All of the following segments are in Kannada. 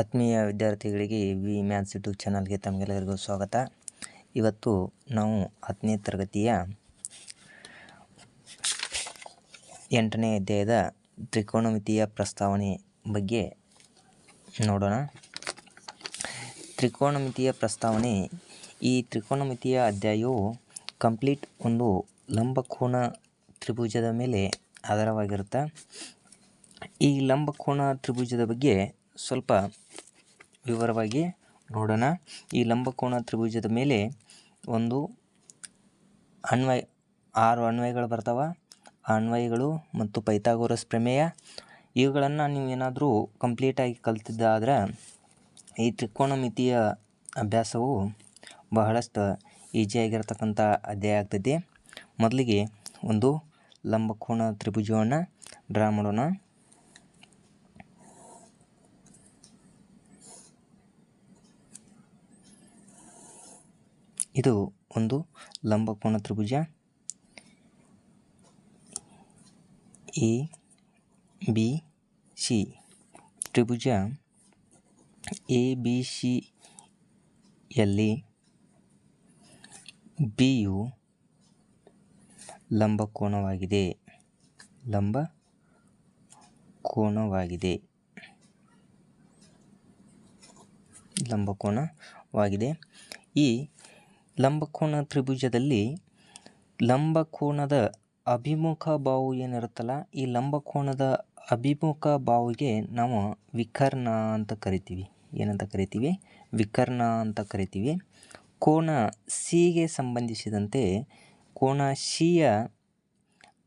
ಆತ್ಮೀಯ ವಿದ್ಯಾರ್ಥಿಗಳಿಗೆ ವಿ ಮ್ಯಾಥ್ಸ್ ಯೂಟ್ಯೂಬ್ ಚಾನಲ್ಗೆ ತಮಗೆಲ್ಲರಿಗೂ ಸ್ವಾಗತ. ಇವತ್ತು ನಾವು ಹತ್ತನೇ ತರಗತಿಯ ಎಂಟನೇ ಅಧ್ಯಾಯದ ತ್ರಿಕೋನಮಿತಿಯ ಪ್ರಸ್ತಾವನೆ ಬಗ್ಗೆ ನೋಡೋಣ. ತ್ರಿಕೋನಮಿತಿಯ ಪ್ರಸ್ತಾವನೆ, ಈ ತ್ರಿಕೋನಮಿತಿಯ ಅಧ್ಯಾಯವು ಕಂಪ್ಲೀಟ್ ಒಂದು ಲಂಬಕೋನ ತ್ರಿಭುಜದ ಮೇಲೆ ಆಧಾರವಾಗಿರುತ್ತೆ. ಈ ಲಂಬಕೋನ ತ್ರಿಭುಜದ ಬಗ್ಗೆ ಸ್ವಲ್ಪ ವಿವರವಾಗಿ ನೋಡೋಣ. ಈ ಲಂಬಕೋನ ತ್ರಿಭುಜದ ಮೇಲೆ ಒಂದು ಅನ್ವಯ, ಆರು ಅನ್ವಯಗಳು ಬರ್ತಾವೆ. ಆ ಅನ್ವಯಗಳು ಮತ್ತು ಪೈಥಾಗೋರಸ್ ಪ್ರಮೇಯ. ಇವುಗಳನ್ನು ನೀವು ಏನಾದರೂ ಕಂಪ್ಲೀಟಾಗಿ ಕಲ್ತಿದ್ದಾದ್ರೆ ಈ ತ್ರಿಕೋನಮಿತಿಯ ಅಭ್ಯಾಸವು ಬಹಳಷ್ಟು ಈಸಿಯಾಗಿರ್ತಕ್ಕಂಥ ಅಧ್ಯಾಯ ಆಗ್ತೈತಿ. ಮೊದಲಿಗೆ ಒಂದು ಲಂಬಕೋನ ತ್ರಿಭುಜವನ್ನು ಡ್ರಾ ಮಾಡೋಣ. ಇದು ಒಂದು ಲಂಬಕೋನ ತ್ರಿಭುಜ. A, B, C. Tribhuja A, B ಸಿಯಲ್ಲಿ ಬಿಯು ಲಂಬಕೋನವಾಗಿದೆ. ಲಂಬ ಕೋನವಾಗಿದೆ ಲಂಬಕೋನವಾಗಿದೆ. ಈ ಲಂಬಕೋನ ತ್ರಿಭುಜದಲ್ಲಿ ಲಂಬಕೋನದ ಅಭಿಮುಖ ಬಾವು ಏನಿರುತ್ತಲ್ಲ, ಈ ಲಂಬಕೋನದ ಅಭಿಮುಖ ಬಾವಿಗೆ ನಾವು ವಿಕರ್ಣ ಅಂತ ಕರಿತೀವಿ. ಏನಂತ ಕರಿತೀವಿ? ವಿಕರ್ಣ ಅಂತ ಕರಿತೀವಿ. ಕೋನ ಸಿಗೆ ಸಂಬಂಧಿಸಿದಂತೆ ಕೋನ ಸಿಯ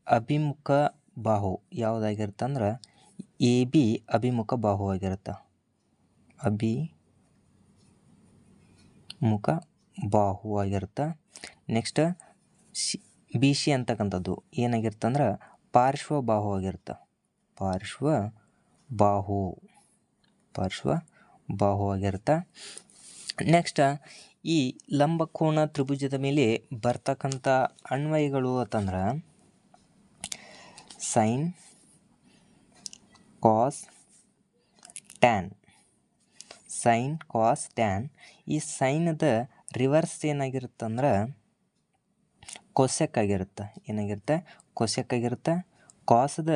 ಅಭಿಮುಖ ಬಾಹು ಯಾವುದಾಗಿರುತ್ತೆ ಅಂದ್ರೆ ಎ ಬಿ ಅಭಿಮುಖ ಬಾಹು ಆಗಿರುತ್ತೆ. ಅಭಿಮುಖ ಬಾಹು ಆಗಿರುತ್ತೆ ನೆಕ್ಸ್ಟ್ ಸಿ ಬಿ ಸಿ ಅಂತಕ್ಕಂಥದ್ದು ಏನಾಗಿರುತ್ತೆ ಅಂದ್ರೆ ಪಾರ್ಶ್ವ ಬಾಹು ಆಗಿರುತ್ತೆ ಪಾರ್ಶ್ವ ಬಾಹು ಪಾರ್ಶ್ವ ಬಾಹು ಆಗಿರುತ್ತೆ ನೆಕ್ಸ್ಟ್ ಈ ಲಂಬಕೋನ ತ್ರಿಭುಜದ ಮೇಲೆ ಬರ್ತಕ್ಕಂಥ ಅನ್ವಯಗಳು ಅಂತಂದ್ರೆ sine cos tan sine cos tan ಈ ಸೈನದ ರಿವರ್ಸ್ ಏನಾಗಿರುತ್ತೆ ಅಂದ್ರೆ ಕೊಸೆಕ್ ಆಗಿರುತ್ತೆ. ಏನಾಗಿರುತ್ತೆ? ಕೊಸೆಕ್ ಆಗಿರುತ್ತೆ. ಕಾಸದ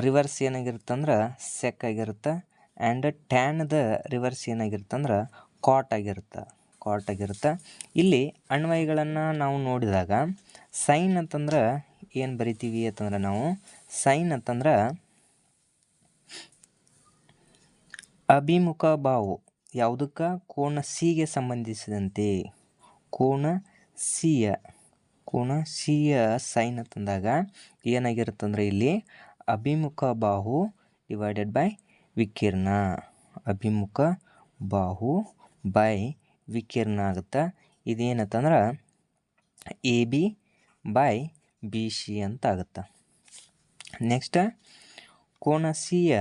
ರಿವರ್ಸ್ ಏನಾಗಿರುತ್ತೆ ಅಂದ್ರೆ ಸೆಕ್ ಆಗಿರುತ್ತೆ. ಆ್ಯಂಡ್ ಟ್ಯಾನ್ದ ರಿವರ್ಸ್ ಏನಾಗಿರುತ್ತೆ ಅಂದ್ರೆ ಕಾಟ್ ಆಗಿರುತ್ತೆ. ಕಾಟ್ ಆಗಿರುತ್ತೆ. ಇಲ್ಲಿ ಅಣ್ವಯಗಳನ್ನು ನಾವು ನೋಡಿದಾಗ ಸೈನ್ ಅಂತಂದ್ರೆ ಏನು ಬರಿತೀವಿ ಅಂತಂದ್ರೆ ನಾವು ಸೈನ್ ಅಂತಂದ್ರೆ ಅಭಿಮುಖ ಬಾವು. ಯಾವುದಕ್ಕೆ? ಕೋಣ ಸಿಗೆ ಸಂಬಂಧಿಸಿದಂತೆ. ಕೋಣ ಸಿಯ ಕೋಣ ಸಿಯ ಸೈನ್ ಅಂತಂದಾಗ ಏನಾಗಿರುತ್ತಂದ್ರೆ ಇಲ್ಲಿ ಅಭಿಮುಖ ಬಾಹು ಡಿವೈಡೆಡ್ ಬೈ ವಿಕಿರಣ. ಅಭಿಮುಖ ಬಾಹು ಬೈ ವಿಕಿರಣ ಆಗುತ್ತೆ? ಇದೇನತ್ತಂದ್ರೆ A B by B C ಅಂತ ಆಗುತ್ತೆ? ನೆಕ್ಸ್ಟ್ ಕೋಣ ಸಿಯ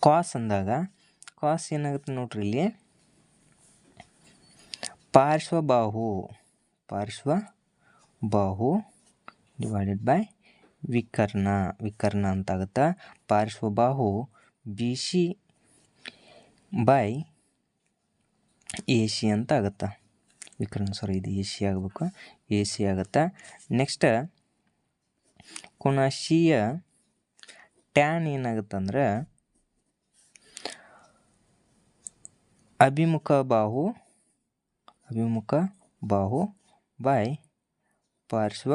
ಕಾಸ್ ಅಂದಾಗ ಕಾಸ್ ಏನಾಗುತ್ತೆ ನೋಡ್ರಿ ಇಲ್ಲಿ? ಪಾರ್ಶ್ವಬಾಹು ಪಾರ್ಶ್ವ ಬಾಹು ಡಿವೈಡೆಡ್ ಬೈ ವಿಕರ್ಣ. ವಿಕರ್ಣ ಅಂತ ಆಗುತ್ತೆ ಪಾರ್ಶ್ವಬಾಹು B C by A C ಅಂತ ಆಗುತ್ತೆ ವಿಕರ್ಣ ಸಾರಿ ಇದು ಎ ಸಿ ಆಗಬೇಕು. ಎ ಸಿ ಆಗುತ್ತೆ? ನೆಕ್ಸ್ಟ್ ಸಿಯ ಟ್ಯಾನ್ ಏನಾಗುತ್ತೆ ಅಂದ್ರೆ ಅಭಿಮುಖ ಬಾಹು ಅಭಿಮುಖ ಬಾಹು ಬೈ ಪಾರ್ಶ್ವ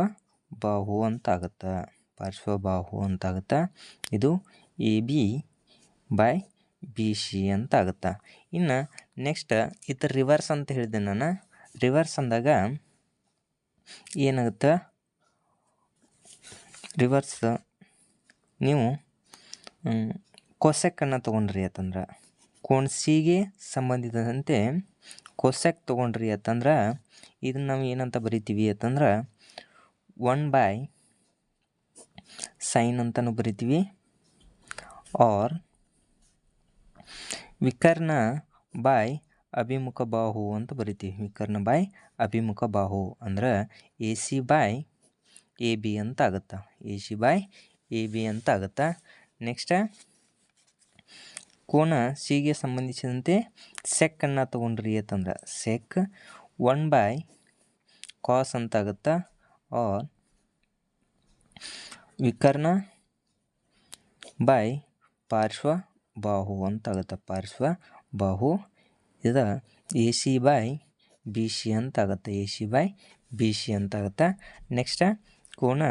ಬಾಹು ಅಂತ ಆಗುತ್ತೆ ಪಾರ್ಶ್ವ ಬಾಹು ಅಂತ ಆಗುತ್ತೆ ಇದು A B by B C ಅಂತ ಆಗುತ್ತೆ ಇನ್ನು ನೆಕ್ಸ್ಟ್ ಇದು ರಿವರ್ಸ್ ಅಂತ ಹೇಳಿದೆ ನಾನು. ರಿವರ್ಸ್ ಅಂದಾಗ ಏನಾಗುತ್ತೆ? ರಿವರ್ಸ್ ನೀವು ಕೊಸೆಕ್ಕನ್ನು ತೊಗೊಂಡ್ರಿ ಅಂತಂದ್ರೆ. ಕೋಣ್ಸಿಗೆ ಸಂಬಂಧಿಸಿದಂತೆ ಕೊಸೆಕ್ ತೊಗೊಂಡ್ರಿ ಅಂತಂದ್ರೆ ಇದನ್ನು ನಾವು ಏನಂತ ಬರಿತೀವಿ ಅಂತಂದ್ರೆ ಒನ್ ಬೈ ಸೈನ್ ಅಂತಲೂ ಬರಿತೀವಿ. ಆರ್ ವಿಕರ್ಣ ಬೈ ಅಭಿಮುಖ ಬಾಹು ಅಂತ ಬರಿತೀವಿ. ವಿಕರ್ಣ ಬೈ ಅಭಿಮುಖ ಬಾಹು ಅಂದ್ರೆ A C by A B ಅಂತ ಆಗುತ್ತೆ. A C by A B ಅಂತ ಆಗುತ್ತೆ. ನೆಕ್ಸ್ಟ್ ಕೋನ ಸಿಗೆ ಸಂಬಂಧಿಸಿದಂತೆ ಸೆಕ್ಕನ್ನು ತೊಗೊಂಡ್ರಿ ಅಂತಂದ್ರೆ ಸೆಕ್ ಒನ್ ಬೈ ಕಾಸ್ ಅಂತ ಆಗುತ್ತಾ ಆರ್ ವಿಕರ್ಣ ಬೈ ಪಾರ್ಶ್ವ ಬಾಹು ಅಂತಾಗುತ್ತೆ, ಪಾರ್ಶ್ವ ಬಾಹು. ಇದು A C by B C ಅಂತ ಆಗುತ್ತೆ A C by B C ಅಂತಾಗುತ್ತೆ. Next next ಕೋನ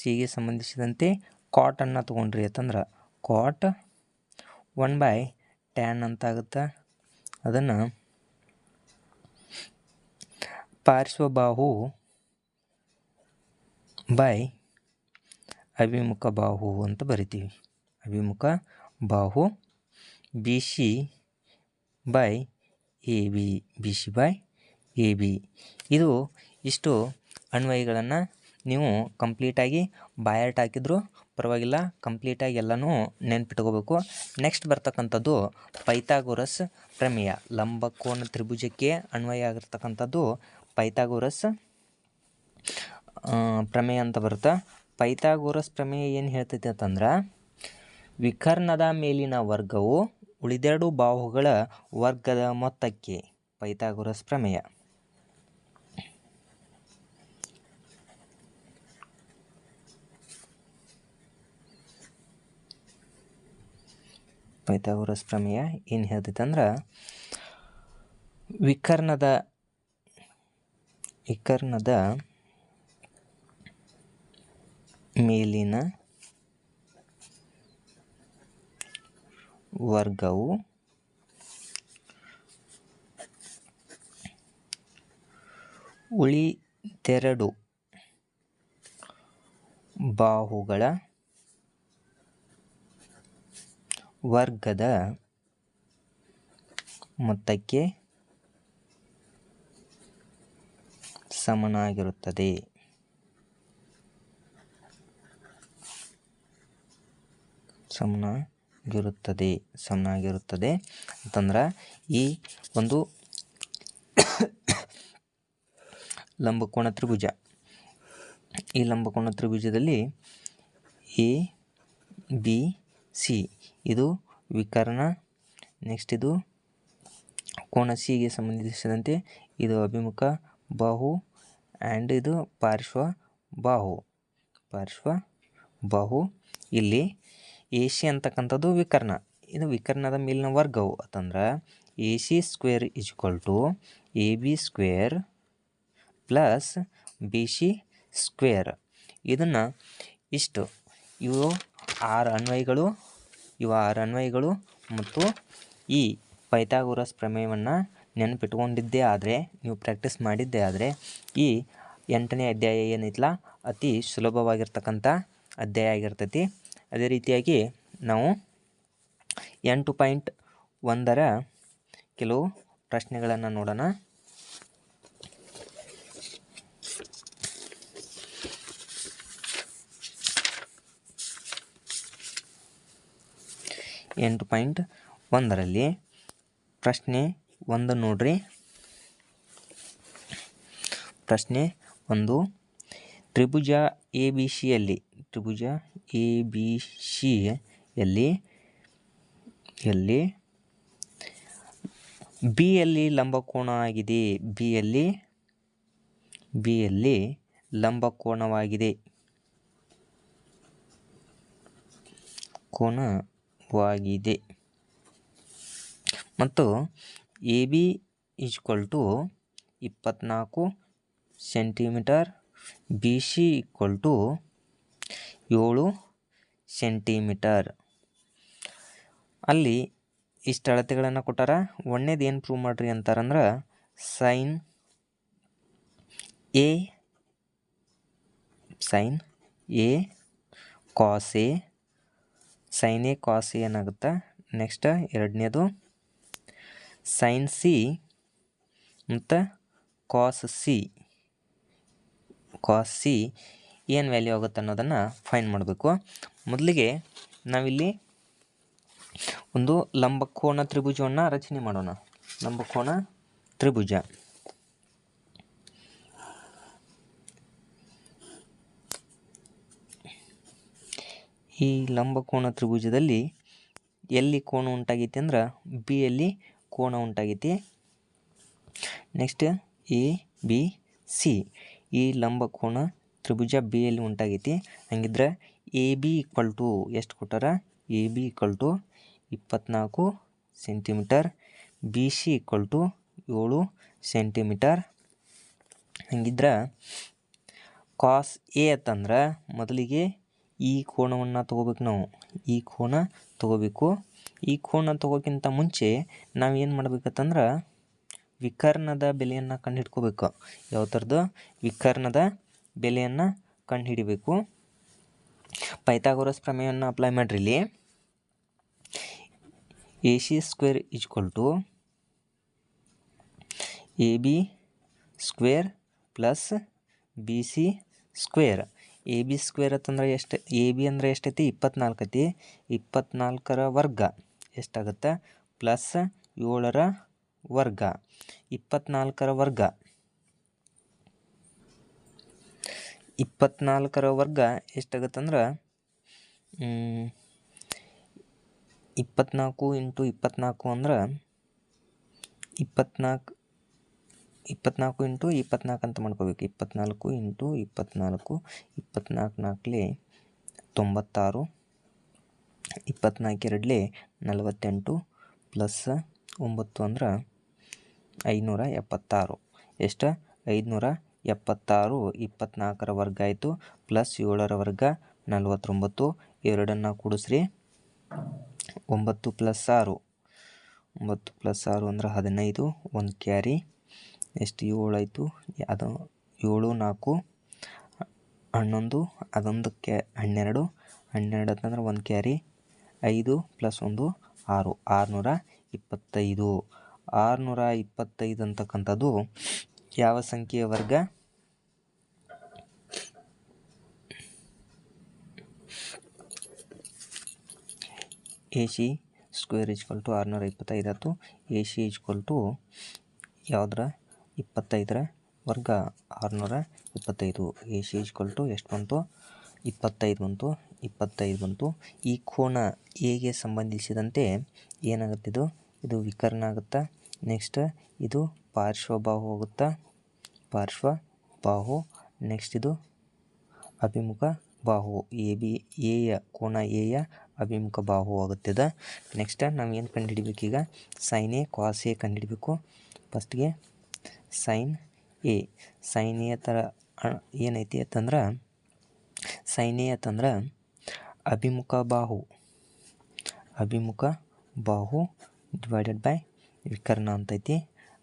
ಸಿಗೆ ಸಂಬಂಧಿಸಿದಂತೆ ಕಾಟನ್ನು ತೊಗೊಂಡ್ರಿ ಅಂತಂದ್ರೆ ಕಾಟ್ ಒನ್ ಬೈ ಟ್ಯಾನ್ ಅಂತ ಆಗುತ್ತೆ ಅದನ್ನು ಪಾರ್ಶ್ವಬಾಹು ಬೈ ಅಭಿಮುಖ ಬಾಹು ಅಂತ ಬರಿತೀವಿ. ಅಭಿಮುಖ ಬಾಹು B C by A B B C by A B ಇದು ಇಷ್ಟು ಅನ್ವಯಗಳನ್ನು ನೀವು ಕಂಪ್ಲೀಟಾಗಿ ಬಾಯರ್ಟ್ ಹಾಕಿದ್ರು ಪರವಾಗಿಲ್ಲ, ಕಂಪ್ಲೀಟಾಗಿ ಎಲ್ಲನೂ ನೆನ್ಪಿಟ್ಕೋಬೇಕು. ನೆಕ್ಸ್ಟ್ ಬರ್ತಕ್ಕಂಥದ್ದು ಪೈಥಾಗೋರಸ್ ಪ್ರಮೇಯ. ಲಂಬಕೋನ ತ್ರಿಭುಜಕ್ಕೆ ಅನ್ವಯ ಆಗಿರ್ತಕ್ಕಂಥದ್ದು ಪೈಥಾಗೋರಸ್ ಪ್ರಮೇಯ ಅಂತ ಬರುತ್ತೆ. ಪೈಥಾಗೋರಸ್ ಪ್ರಮೇಯ ಏನು ಹೇಳ್ತೈತೆ ಅಂತಂದ್ರೆ, ವಿಕರ್ಣದ ಮೇಲಿನ ವರ್ಗವು ಉಳಿದೆರಡು ಬಾಹುಗಳ ವರ್ಗದ ಮೊತ್ತಕ್ಕೆ ಪೈಥಾಗೋರಸ್ ಪ್ರಮೇಯ. ಪೈಥಾಗೋರಸ್ ಪ್ರಮೇಯ ಏನು ಹೇಳ್ತೈತೆ ಅಂದ್ರೆ ವಿಕರ್ಣದ ವಿಕರ್ಣದ ಮೇಲಿನ ವರ್ಗವು ಉಳಿದೆರಡು ಬಾಹುಗಳ ವರ್ಗದ ಮೊತ್ತಕ್ಕೆ ಸಮನಾಗಿರುತ್ತದೆ. ಸಮನಾಗಿರುತ್ತದೆ ಸಮನಾಗಿರುತ್ತದೆ ಅಂತಂದ್ರೆ ಈ ಒಂದು ಲಂಬಕೋಣ ತ್ರಿಭುಜ. ಈ ಲಂಬಕೋಣ ತ್ರಿಭುಜದಲ್ಲಿ ಎ ಬಿ ಸಿ. ಇದು ವಿಕರ್ಣ. ನೆಕ್ಸ್ಟ್ ಇದು ಕೋಣ ಸಿಗೆ ಸಂಬಂಧಿಸಿದಂತೆ ಇದು ಅಭಿಮುಖ ಬಾಹು ಆ್ಯಂಡ್ ಇದು ಪಾರ್ಶ್ವ ಬಾಹು. ಪಾರ್ಶ್ವ ಬಾಹು. ಇಲ್ಲಿ ಎ ಸಿ ಅಂತಕ್ಕಂಥದ್ದು ವಿಕರ್ಣ. ಇದು ವಿಕರ್ಣದ ಮೇಲಿನ ವರ್ಗವು ಅಂತಂದ್ರೆ A C square equal to A B square plus B C square. ಇದನ್ನು ಇಷ್ಟು ಇವು ಆರು ಅನ್ವಯಗಳು, ಇವು ಆರು ಅನ್ವಯಗಳು ಮತ್ತು ಈ ಪೈಥಾಗೋರಸ್ ಪ್ರಮೇಯವನ್ನು ನೆನಪಿಟ್ಕೊಂಡಿದ್ದೇ ಆದರೆ, ನೀವು ಪ್ರಾಕ್ಟೀಸ್ ಮಾಡಿದ್ದೇ ಆದರೆ, ಈ ಎಂಟನೇ ಅಧ್ಯಾಯ ಏನೈತಲ್ಲ, ಅತಿ ಸುಲಭವಾಗಿರ್ತಕ್ಕಂಥ ಅಧ್ಯಾಯ ಆಗಿರ್ತೈತಿ. ಅದೇ ರೀತಿಯಾಗಿ ನಾವು ಎಂಟು ಪಾಯಿಂಟ್ ಒಂದರ ಕೆಲವು ಪ್ರಶ್ನೆಗಳನ್ನು ನೋಡೋಣ. ಎಂಟು ಪಾಯಿಂಟ್ ಒಂದರಲ್ಲಿ ಪ್ರಶ್ನೆ ಒಂದು ನೋಡ್ರಿ. ಪ್ರಶ್ನೆ ಒಂದು, ತ್ರಿಭುಜ ಎ ಬಿ ಸಿಯಲ್ಲಿ, ತ್ರಿಭುಜ ಎ ಬಿ ಸಿಯಲ್ಲಿ, ಎಲ್ಲಿ? ಬಿಯಲ್ಲಿ ಲಂಬಕೋಣ ಆಗಿದೆ. ಬಿಯಲ್ಲಿ ಬಿಯಲ್ಲಿ ಬಿ ಯಲ್ಲಿ ಕೋನವಾಗಿದೆ ಮತ್ತು ಎ ಬಿ ಈಕ್ವಲ್ ಟು ಇಪ್ಪತ್ತ್ನಾಲ್ಕು centimetre B C equal to ಏಳು ಸೆಂಟಿಮೀಟರ್ ಅಲ್ಲಿ ಇಷ್ಟು ಅಳತೆಗಳನ್ನು ಕೊಟ್ಟಾರ? ಒಂದೇದು ಏನು ಪ್ರೂವ್ ಮಾಡ್ರಿ ಅಂತಾರಂದ್ರೆ sine A sine A cos A sine A cos ಏನಾಗುತ್ತೆ? ನೆಕ್ಸ್ಟ್ ಎರಡನೇದು ಸೈನ್ ಸಿ ಮತ್ತು ಕಾಸ್ ಸಿ ಕಾಸ್ ಸಿ ಏನು ವ್ಯಾಲ್ಯೂ ಆಗುತ್ತೆ ಅನ್ನೋದನ್ನು ಫೈನ್ ಮಾಡಬೇಕು. ಮೊದಲಿಗೆ ನಾವಿಲ್ಲಿ ಒಂದು ಲಂಬಕೋನ ತ್ರಿಭುಜವನ್ನು ರಚನೆ ಮಾಡೋಣ. ಲಂಬಕೋನ ತ್ರಿಭುಜ. ಈ ಲಂಬಕೋನ ತ್ರಿಭುಜದಲ್ಲಿ ಎಲ್ಲಿ ಕೋನ ಉಂಟಾಗೈತಿ ಅಂದ್ರೆ ಬಿಯಲ್ಲಿ ಕೋನ ಉಂಟಾಗೈತಿ. ನೆಕ್ಸ್ಟ್ ಎ ಬಿ ಸಿ ಈ ಲಂಬ ಕೋನ ತ್ರಿಭುಜ ಬಿಯಲ್ಲಿ ಉಂಟಾಗೈತಿ. ಹಂಗಿದ್ರೆ ಎ ಬಿ ಈಕ್ವಲ್ ಟು ಎಷ್ಟು ಕೊಟ್ಟಾರ? ಎ ಬಿ ಈಕ್ವಲ್ ಟು ಇಪ್ಪತ್ನಾಲ್ಕು centimetre B C equal to ಏಳು ಸೆಂಟಿಮೀಟರ್ ಹಂಗಿದ್ರೆ ಕಾಸ್ ಎ ಅಂತಂದ್ರೆ ಮೊದಲಿಗೆ ಈ ಕೋಣವನ್ನು ತೊಗೋಬೇಕು ನಾವು. ಈ ಕೋನ ತೊಗೋಬೇಕು. ಈ ಕೋಣ ತೊಗೋಕ್ಕಿಂತ ಮುಂಚೆ ನಾವು ಏನು ಮಾಡ್ಬೇಕಂತಂದ್ರೆ ವಿಕರ್ಣದ ಬೆಲೆಯನ್ನು ಕಂಡುಹಿಡ್ಕೋಬೇಕು ಯಾವ ಥರದ್ದು ವಿಕರ್ಣದ ಬೆಲೆಯನ್ನು ಕಂಡುಹಿಡಿಬೇಕು ಪೈಥಾಗೋರಸ್ ಪ್ರಮೇಯವನ್ನು ಅಪ್ಲೈ ಮಾಡಿರಿ ಇಲ್ಲಿ. A C square equal to A B square plus B C square. A B square ಅಂತಂದ್ರೆ ಎಷ್ಟು? ಎ ಬಿ ಅಂದರೆ ಎಷ್ಟೈತಿ? ಇಪ್ಪತ್ನಾಲ್ಕು ಐತಿ. ಇಪ್ಪತ್ನಾಲ್ಕರ ವರ್ಗ ಎಷ್ಟಾಗುತ್ತೆ? ಪ್ಲಸ್ ಏಳರ ವರ್ಗ. ಇಪ್ಪತ್ನಾಲ್ಕರ ವರ್ಗ. ಇಪ್ಪತ್ನಾಲ್ಕರ ವರ್ಗ ಎಷ್ಟಾಗತ್ತಂದ್ರೆ ಇಪ್ಪತ್ನಾಲ್ಕು ಇಂಟು ಇಪ್ಪತ್ನಾಲ್ಕು ಅಂದ್ರೆ ಇಪ್ಪತ್ನಾಲ್ಕು ಇಪ್ಪತ್ನಾಲ್ಕು ಇಂಟು ಇಪ್ಪತ್ನಾಲ್ಕು ಅಂತ ಮಾಡ್ಕೋಬೇಕು. ಇಪ್ಪತ್ನಾಲ್ಕು ಇಂಟು ಇಪ್ಪತ್ನಾಲ್ಕು ಇಪ್ಪತ್ನಾಲ್ಕು ನಾಲ್ಕಲೇ ತೊಂಬತ್ತಾರು, ಇಪ್ಪತ್ನಾಲ್ಕು ಎರಡಲೆ ನಲವತ್ತೆಂಟು, ಪ್ಲಸ್ ಒಂಬತ್ತು ಅಂದ್ರೆ ಐನೂರ ಎಪ್ಪತ್ತಾರು. ಎಷ್ಟು? ಐದುನೂರ ಎಪ್ಪತ್ತಾರು, ಇಪ್ಪತ್ನಾಲ್ಕರ ವರ್ಗ ಆಯಿತು, ಪ್ಲಸ್ ಏಳರ ವರ್ಗ ನಲವತ್ತೊಂಬತ್ತು, ಎರಡನ್ನು ಕೂಡಿಸ್ರಿ, ಒಂಬತ್ತು ಪ್ಲಸ್ ಆರು. ಒಂಬತ್ತು ಪ್ಲಸ್ ಆರು ಅಂದ್ರೆ ಹದಿನೈದು, ಒಂದು ಕ್ಯಾರಿ. ಎಷ್ಟು ಏಳು ಆಯಿತು? ಅದು ಏಳು, ನಾಲ್ಕು, ಹನ್ನೊಂದು, ಅದೊಂದು ಕ್ಯಾ ಹನ್ನೆರಡು ಹನ್ನೆರಡು ಅಂತಂದ್ರೆ ಒಂದು ಕ್ಯಾರಿ, ಐದು ಪ್ಲಸ್ ಒಂದು, ಆರು, ಆರುನೂರ ಇಪ್ಪತ್ತೈದು. ಆರುನೂರ ಇಪ್ಪತ್ತೈದು ಅಂತಕ್ಕಂಥದ್ದು ಯಾವ ಸಂಖ್ಯೆಯ ವರ್ಗ? A C square equal to ಆರುನೂರ ಇಪ್ಪತ್ತೈದು. ಆಯ್ತು ಎ ಸಿ ಈಜ್ವಲ್ ಟು ಯಾವುದ್ರ? ಇಪ್ಪತ್ತೈದರ ವರ್ಗ ಆರುನೂರ ಇಪ್ಪತ್ತೈದು. ಎ ಸಿ ಈಜ್ವಲ್ ಟು ಎಷ್ಟು ಬಂತು? ಇಪ್ಪತ್ತೈದು ಬಂತು ಇಪ್ಪತ್ತೈದು ಬಂತು. ಈ ಕೋಣ ಎಗೆ ಸಂಬಂಧಿಸಿದಂತೆ ಏನಾಗುತ್ತೆ ಇದು? ವಿಕರ್ಣ ಆಗುತ್ತಾ? ನೆಕ್ಸ್ಟ್ ಇದು ಪಾರ್ಶ್ವಬಾಹು ಹೋಗುತ್ತಾ ಪಾರ್ಶ್ವ ಬಾಹು ನೆಕ್ಸ್ಟ್ ಇದು ಅಭಿಮುಖ ಬಾಹು. ಎ ಬಿ ಎಯ ಕೋಣ ಎಯ ಅಭಿಮುಖ ಬಾಹು ಆಗುತ್ತಿದೆ ನೆಕ್ಸ್ಟ್ ನಾವು ಏನು ಕಂಡುಹಿಡಿಬೇಕು ಈಗ? ಸೈನ್ ಎ ಕಾಸ್ ಎ ಕಂಡುಹಿಡಬೇಕು ಫಸ್ಟ್ಗೆ ಸೈನ್ ಎ. ಸೈನ್ ಎ ಥರ ಏನೈತಿ ಅಂತಂದ್ರೆ, ಸೈನ್ ಎ ಅಂತಂದ್ರೆ ಅಭಿಮುಖ ಬಾಹು. ಅಭಿಮುಖ ಬಾಹು ಡಿವೈಡೆಡ್ ಬೈ ವಿಕರ್ಣ ಅಂತೈತಿ.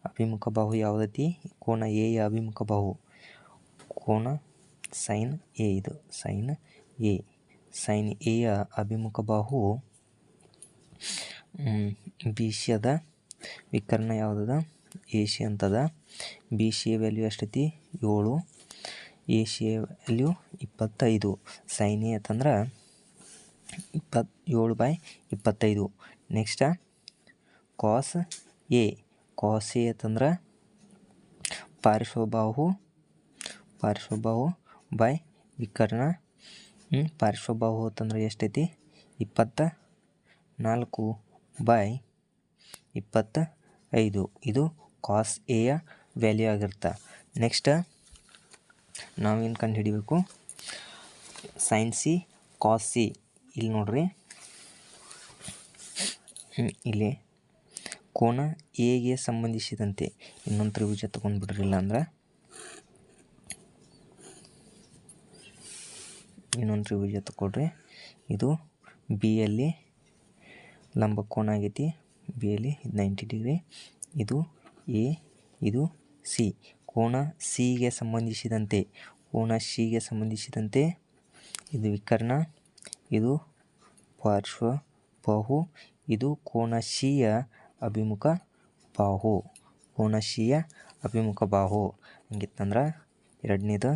ಅಭಿಮುಖ ಬಾಹು ಯಾವುದೈತಿ? ಕೋನ ಎ ಅಭಿಮುಖ ಬಾಹು. ಕೋನ ಸೈನ್ ಎ ಇದು. Sine A. ಸೈನ್ ಎಯ ಅಭಿಮುಖ ಬಾಹು ಬಿ ಸಿ ಅದ. ವಿಕರ್ಣ ಯಾವುದದ? ಎ ಸಿ ಅಂತದ. ಬಿ ಸಿ ಎ ವ್ಯಾಲ್ಯೂ ಎಷ್ಟೈತಿ? ಏಳು. ಎ ಸಿ ಎ ವ್ಯಾಲ್ಯೂ ಇಪ್ಪತ್ತೈದು. ಸೈನ್ ಎ ಅಂತಂದ್ರೆ ಇಪ್ಪತ್, ಏಳು ಬೈ ಇಪ್ಪತ್ತೈದು. Next cos A cos A ಅಂತಂದ್ರೆ ಪಾರ್ಶ್ವಬಾಹು ಪಾರ್ಶ್ವಬಾಹು ಬೈ ವಿಕರ್ಣ. ಪಾರ್ಶ್ವಬಾಹು ಅಂತಂದ್ರೆ ಎಷ್ಟೈತಿ? ಇಪ್ಪತ್ತ ನಾಲ್ಕು ಬೈ ಇಪ್ಪತ್ತ ಐದು ಇದು ಕಾಸ್ ಯ ವ್ಯಾಲ್ಯೂ ಆಗಿರುತ್ತೆ. ನೆಕ್ಸ್ಟ್ ನಾವೇನು ಕಂಡು ಹಿಡಿಬೇಕು ಸೈನ್ ಸಿ ಕಾಸ್ ಸಿ ಇಲ್ಲಿ ನೋಡ್ರಿ. ಇಲ್ಲಿ ಕೋನ ಎಗೆ ಸಂಬಂಧಿಸಿದಂತೆ ಇನ್ನೊಂದು ತ್ರಿಭುಜ ತಗೊಂಡ್ಬಿಡ್ರಿ ಇಲ್ಲ ಅಂದ್ರೆ? ಇನ್ನೊಂದು ತ್ರಿಭುಜ ತಗೊಳ್ರಿ ಇದು ಬಿಯಲ್ಲಿ ಲಂಬ ಕೋನ ಆಗೈತಿ. ಬಿಯಲ್ಲಿ ನೈಂಟಿ ಡಿಗ್ರಿ ಇದು ಎ, ಇದು ಸಿ. ಕೋನ ಸಿಗೆ ಸಂಬಂಧಿಸಿದಂತೆ, ಕೋನ ಸಿಗೆ ಸಂಬಂಧಿಸಿದಂತೆ ಇದು ವಿಕರ್ಣ, ಇದು ಪಾರ್ಶ್ವ ಬಾಹು, ಇದು ಕೋನ ಸಿಯ ಅಭಿಮುಖ ಬಾಹು. ಕೋನ ಸಿಯ ಅಭಿಮುಖ ಬಾಹು. ಹಂಗಿತ್ತಂದ್ರೆ ಎರಡನೇದು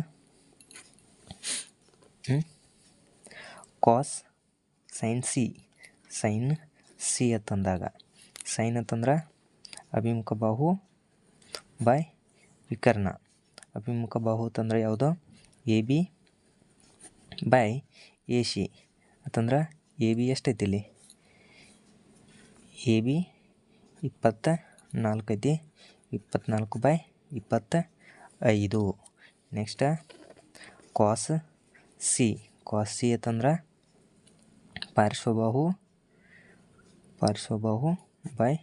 cos sine C sine C ಅಂತಂದಾಗ. ಸೈನ್ ಅಂತಂದ್ರೆ ಅಭಿಮುಖ ಬಾಹು ಬೈ ವಿಕರ್ಣ. ಅಭಿಮುಖ ಬಾಹು ಅಂತಂದ್ರೆ ಯಾವುದು? A B by A C ಅಂತಂದ್ರೆ ಎ ಬಿ ಎಷ್ಟೈತಿ ಇಲ್ಲಿ? ಎ ಬಿ ಇಪ್ಪತ್ತ ನಾಲ್ಕು ಐತಿ. ಇಪ್ಪತ್ನಾಲ್ಕು ಬೈ ಇಪ್ಪತ್ತ ಐದು next cos C cos C ಅಂತಂದ್ರೆ ಪಾರ್ಶ್ವಬಾಹು ಪಾರ್ಶ್ವಬಾಹು ಬೈ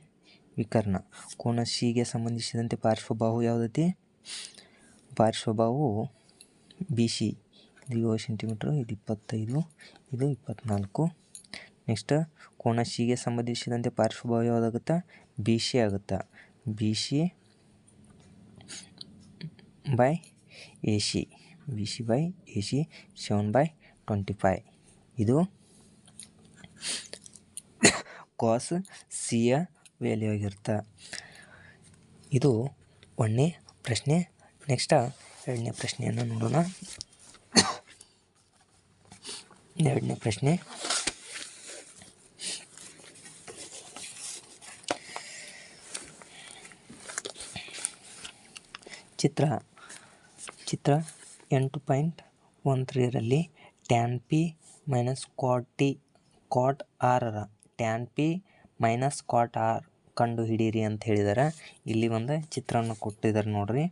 ವಿಕರ್ಣ. ಕೋನ ಸಿಗೆ ಸಂಬಂಧಿಸಿದಂತೆ ಪಾರ್ಶ್ವಬಾಹು ಯಾವುದೈತಿ? ಪಾರ್ಶ್ವಬಾಹು ಬಿ ಸಿ ಇದು ಏಳು ಸೆಂಟಿಮೀಟ್ರು ಇದು ಇಪ್ಪತ್ತೈದು, ಇದು ಇಪ್ಪತ್ತ್ನಾಲ್ಕು ನೆಕ್ಸ್ಟ್ ಕೋನ ಸಿಗೆ ಸಂಬಂಧಿಸಿದಂತೆ ಪಾರ್ಶ್ವಭಾವು ಯಾವುದಾಗುತ್ತೆ? ಬಿ ಸಿ ಆಗುತ್ತೆ? B C by A C B C by A C seven by twenty five ಇದು ಕಾಸ್ ಸಿಯ ವ್ಯಾಲ್ಯೂ ಆಗಿರುತ್ತೆ ಇದು ಒಂದನೇ ಪ್ರಶ್ನೆ. ನೆಕ್ಸ್ಟ ಎರಡನೇ ಪ್ರಶ್ನೆಯನ್ನು ನೋಡೋಣ. ಎರಡನೇ ಪ್ರಶ್ನೆ. ಚಿತ್ರ. ಚಿತ್ರ ಎಂಟು point one ತ್ರೀರಲ್ಲಿ tan P minus cot T. Cot ಆರರ. Tan P minus cot R ಕಂಡು ಹಿಡೀರಿ ಅಂತ ಹೇಳಿದ್ದಾರೆ ಇಲ್ಲಿ ಒಂದು ಚಿತ್ರವನ್ನು ಕೊಟ್ಟಿದ್ದಾರೆ ನೋಡ್ರಿ.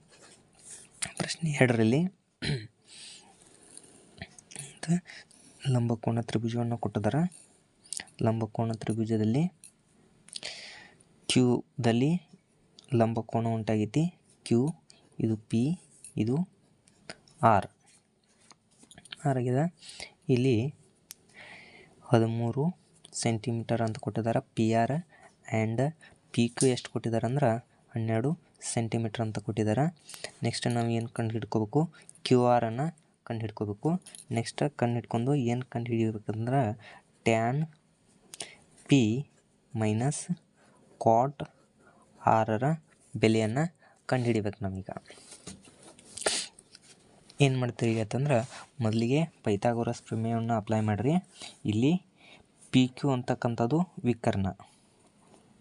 ಪ್ರಶ್ನೆ ಎರಡರಲ್ಲಿ ಲಂಬಕೋಣ ತ್ರಿಭುಜವನ್ನು ಕೊಟ್ಟಿದ್ದಾರೆ ಲಂಬಕೋಣ ತ್ರಿಭುಜದಲ್ಲಿ ಕ್ಯೂದಲ್ಲಿ ಲಂಬಕೋಣ ಉಂಟಾಗೈತಿ. ಕ್ಯೂ ಇದು ಪಿ ಇದು ಆರ್ ಆರ್ ಆಗಿದೆ. ಇಲ್ಲಿ ಹದಿಮೂರು ಸೆಂಟಿಮೀಟರ್ ಅಂತ ಕೊಟ್ಟಿದ್ದಾರೆ. ಪಿ ಆರ್ ಆ್ಯಂಡ್ ಪಿ ಎಷ್ಟು ಕೊಟ್ಟಿದ್ದಾರೆ ಅಂದ್ರೆ ಹನ್ನೆರಡು ಸೆಂಟಿಮೀಟ್ರ್ ಅಂತ ಕೊಟ್ಟಿದ್ದಾರೆ. ನೆಕ್ಸ್ಟ್ ನಾವು ಏನು ಕಂಡು ಹಿಡ್ಕೋಬೇಕು ಕ್ಯೂ ಆರನ್ನು ಕಂಡು ಹಿಡ್ಕೋಬೇಕು ನೆಕ್ಸ್ಟ್ ಕಂಡು ಹಿಡ್ಕೊಂಡು ಏನು ಕಂಡು ಹಿಡಿಬೇಕಂದ್ರೆ ಟ್ಯಾನ್ ಪಿ ಮೈನಸ್ ಕಾಟ್ ಆರರ ಬೆಲೆಯನ್ನು ಕಂಡು ಹಿಡಿಬೇಕು ನಾವೀಗ. ಏನು ಮಾಡ್ತೀರಿ ಅಂತಂದ್ರೆ ಮೊದಲಿಗೆ ಪೈಥಾಗೋರಸ್ ಪ್ರಮೇಯವನ್ನು ಅಪ್ಲೈ ಮಾಡಿರಿ. ಇಲ್ಲಿ ಪಿ ಕ್ಯೂ ಅಂತಕ್ಕಂಥದ್ದು ವಿಕರ್ಣ.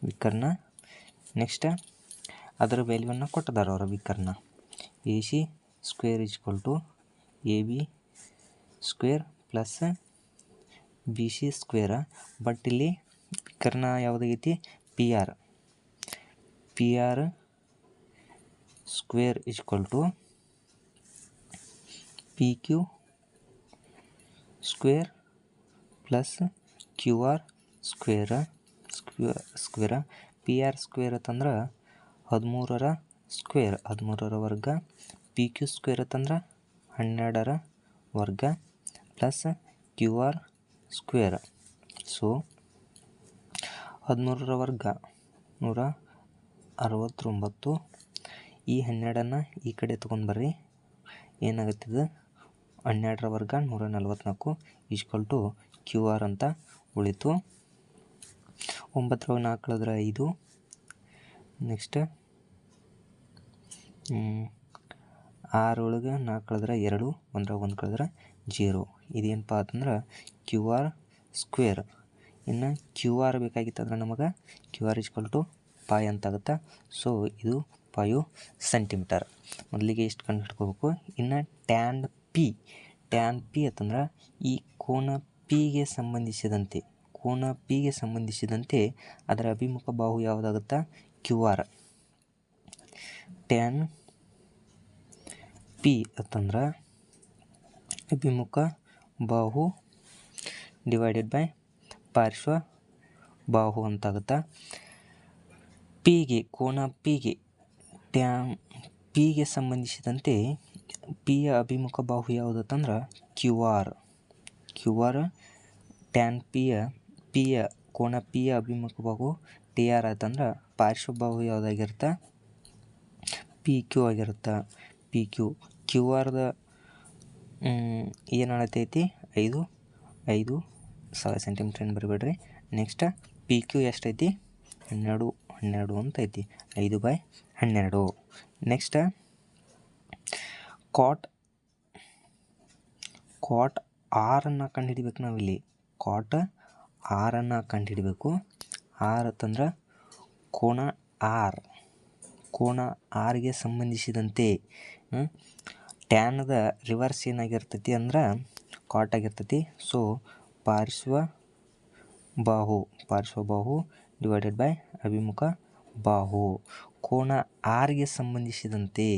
ವಿಕರ್ಣ. ನೆಕ್ಸ್ಟ್ ಅದರ ವ್ಯಾಲ್ಯೂವನ್ನು ಕೊಟ್ಟಿದ್ದಾರೆ ಅವರು ವಿಕರ್ಣ. A C square equal to A B square plus B C square but ಇಲ್ಲಿ ವಿಕರ್ಣ ಯಾವುದಾಗೈತಿ P R P R square equal to P Q square plus Q R square square square P R square ಅಂತಂದ್ರೆ ಹದಿಮೂರರ ಸ್ಕ್ವೇರ್, ಹದಿಮೂರರ ವರ್ಗ ಪಿ ಕ್ಯೂ ಸ್ಕ್ವೇರ್ ಅಂತಂದ್ರೆ ಹನ್ನೆರಡರ ವರ್ಗ plus Q R square. So ಹದಿಮೂರರ ವರ್ಗ ನೂರ ಅರವತ್ತೊಂಬತ್ತು. ಈ ಹನ್ನೆರಡನ್ನು ಈ ಕಡೆ ತೊಗೊಂಡು ಬರ್ರಿ. ಏನಾಗುತ್ತಿದೆ ಹನ್ನೆರಡರ ವರ್ಗ ನೂರ ನಲ್ವತ್ನಾಲ್ಕು ಈಜ್ವಲ್ ಟು ಕ್ಯೂ ಆರ್ ಅಂತ ಉಳಿತು. ಒಂಬತ್ತರ ನಾಲ್ಕು ಕಳೆದ್ರೆ ಐದು ನೆಕ್ಸ್ಟ್ ಆರೊಳಗೆ ನಾಲ್ಕು ಕಳೆದ್ರೆ ಎರಡು, ಒಂದ್ರಾಗ ಒಂದು ಕಳೆದ್ರೆ ಜೀರೋ. ಇದೇನಪ್ಪ ಅಂತಂದ್ರೆ ಕ್ಯೂ ಆರ್ ಸ್ಕ್ವೇರ್. ಇನ್ನು ಕ್ಯೂ ಆರ್ ಬೇಕಾಗಿತ್ತಂದ್ರೆ ನಮಗೆ Q R equal to five ಅಂತ ಆಗುತ್ತೆ ಸೊ ಇದು ಪಾಯು ಸೆಂಟಿಮೀಟರ್. ಮೊದಲಿಗೆ ಎಷ್ಟು ಕಂಡು ಹಿಡ್ಕೋಬೇಕು? ಇನ್ನು ಟ್ಯಾನ್ ಪಿ. ಟ್ಯಾನ್ ಪಿ ಅಂತಂದ್ರೆ ಈ ಕೋನ ಪಿಗೆ ಸಂಬಂಧಿಸಿದಂತೆ, ಕೋನ ಪಿಗೆ ಸಂಬಂಧಿಸಿದಂತೆ ಅದರ ಅಭಿಮುಖ ಬಾಹು ಯಾವುದಾಗುತ್ತಾ? Q R. ಟ್ಯಾನ್ ಪಿ ಅಂತಂದ್ರೆ ಅಭಿಮುಖ ಬಾಹು ಡಿವೈಡೆಡ್ ಬೈ ಪಾರ್ಶ್ವ ಬಾಹು ಅಂತಾಗುತ್ತೆ? ಪಿಗೆ, ಕೋನ ಪಿಗೆ, ಟ್ಯಾನ್ ಪಿಗೆ ಸಂಬಂಧಿಸಿದಂತೆ ಪಿಯ ಅಭಿಮುಖ ಬಾಹು ಯಾವುದಂದ್ರೆ Q R. Q R tan ಪಿಯ ಪಿಯ ಕೋನ ಪಿಯ ಅಭಿಮುಖ ಬಾಹು ಟಿ ಆರ್ ಆಯ್ತಂದ್ರೆ ಪಾರ್ಶ್ವ ಬಾಹು ಯಾವುದಾಗಿರುತ್ತೆ ಪಿ ಕ್ಯೂ ಆಗಿರುತ್ತೆ. ಪಿ ಕ್ಯೂ ಕ್ಯೂ ಆರ್ದ ಏನು ಅಳತೈತಿ? ಐದು ಐದು ಸಾವಿರ ಸೆಂಟಿಮೀಟ್ರ್ ಏನು ಬರಬೇಡ್ರಿ? ನೆಕ್ಸ್ಟ್ ಪಿ ಕ್ಯೂ ಎಷ್ಟೈತಿ? ಹನ್ನೆರಡು ಹನ್ನೆರಡು ಅಂತ ಐತಿ ಐದು ಬೈ ಹನ್ನೆರಡು. ನೆಕ್ಸ್ಟ್ ಕಾಟ್ ಕಾಟ್ ಆರನ್ನು ಕಂಡುಹಿಡಿಬೇಕು ನಾವಿಲ್ಲಿ. ಕಾಟ್ ಆರನ್ನು ಕಂಡುಹಿಡಿಬೇಕು. ಆರ್ ಅಂತಂದ್ರೆ ಕೋಣ ಆರ್. ಕೋಣ ಆರ್ಗೆ ಸಂಬಂಧಿಸಿದಂತೆ ಟ್ಯಾನದ ರಿವರ್ಸ್ ಏನಾಗಿರ್ತೈತಿ ಅಂದ್ರೆ ಕಾಟ್ ಆಗಿರ್ತೈತಿ. ಸೊ ಪಾರ್ಶ್ವ ಬಾಹು ಪಾರ್ಶ್ವ ಬಾಹು ಡಿವೈಡೆಡ್ ಬೈ ಅಭಿಮುಖ ಬಾಹು. ಕೋಣ ಆರ್ಗೆ ಸಂಬಂಧಿಸಿದಂತೆ,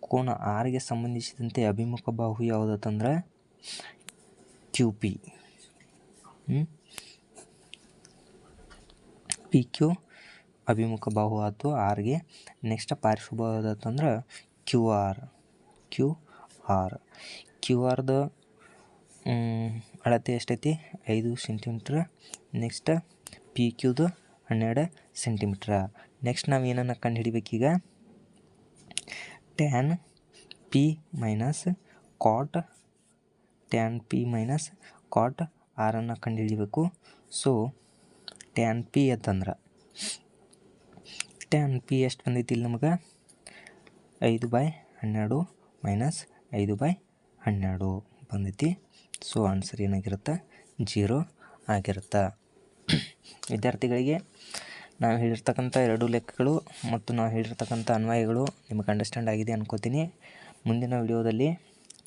ಕೋಣ ಆರ್ಗೆ ಸಂಬಂಧಿಸಿದಂತೆ ಅಭಿಮುಖ ಬಾಹು ಯಾವುದಂದ್ರೆ ಕ್ಯೂ ಪಿ ಪಿ ಕ್ಯೂ ಅಭಿಮುಖ ಬಾಹು ಆಯ್ತು ಆರ್ಗೆ next ಪಾರ್ಶ್ವಬಾಹುದಂದ್ರೆ Q R Q R Q ಆರ್ದು ಅಳತೆ ಎಷ್ಟೈತಿ? ಐದು ಸೆಂಟಿಮೀಟ್ರ್ ನೆಕ್ಸ್ಟ್ ಪಿ ಕ್ಯೂದು ಹನ್ನೆರಡು ಸೆಂಟಿಮೀಟ್ರ ನೆಕ್ಸ್ಟ್ ನಾವು ಏನನ್ನು ಕಂಡು ಹಿಡಿಬೇಕೀಗ tan P minus cot tan P minus cot ಆರನ್ನು ಕಂಡು ಹಿಡಿಬೇಕು ಸೊ ಟ್ಯಾನ್ ಪಿ ಅಂತಂದ್ರೆ ಟ್ಯಾನ್ ಪಿ ಎಷ್ಟು ಬಂದೈತಿ ಇಲ್ಲಿ ನಮಗೆ? ಐದು ಬೈ ಹನ್ನೆರಡು ಮೈನಸ್ ಐದು ಬೈ ಹನ್ನೆರಡು ಬಂದೈತಿ. ಸೊ ಆನ್ಸರ್ ಏನಾಗಿರುತ್ತೆ? ಜೀರೋ ಆಗಿರುತ್ತೆ. ವಿದ್ಯಾರ್ಥಿಗಳಿಗೆ, ನಾವು ಹೇಳಿರ್ತಕ್ಕಂಥ ಎರಡು ಲೆಕ್ಕಗಳು ಮತ್ತು ನಾವು ಹೇಳಿರ್ತಕ್ಕಂಥ ಅನ್ವಯಗಳು ನಿಮಗೆ ಅಂಡರ್ಸ್ಟ್ಯಾಂಡ್ ಆಗಿದೆ ಅನ್ಕೋತೀನಿ. ಮುಂದಿನ ವಿಡಿಯೋದಲ್ಲಿ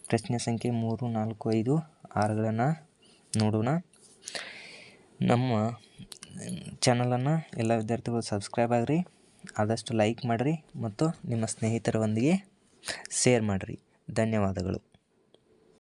ಪ್ರಶ್ನೆ ಸಂಖ್ಯೆ ಮೂರು, ನಾಲ್ಕು, ಐದು, ಆರುಗಳನ್ನು ನೋಡೋಣ. ನಮ್ಮ ಚಾನಲನ್ನು ಎಲ್ಲ ವಿದ್ಯಾರ್ಥಿಗಳು ಸಬ್ಸ್ಕ್ರೈಬ್ ಆಗಿರಿ, ಆದಷ್ಟು ಲೈಕ್ ಮಾಡಿರಿ ಮತ್ತು ನಿಮ್ಮ ಸ್ನೇಹಿತರೊಂದಿಗೆ ಶೇರ್ ಮಾಡಿರಿ. ಧನ್ಯವಾದಗಳು.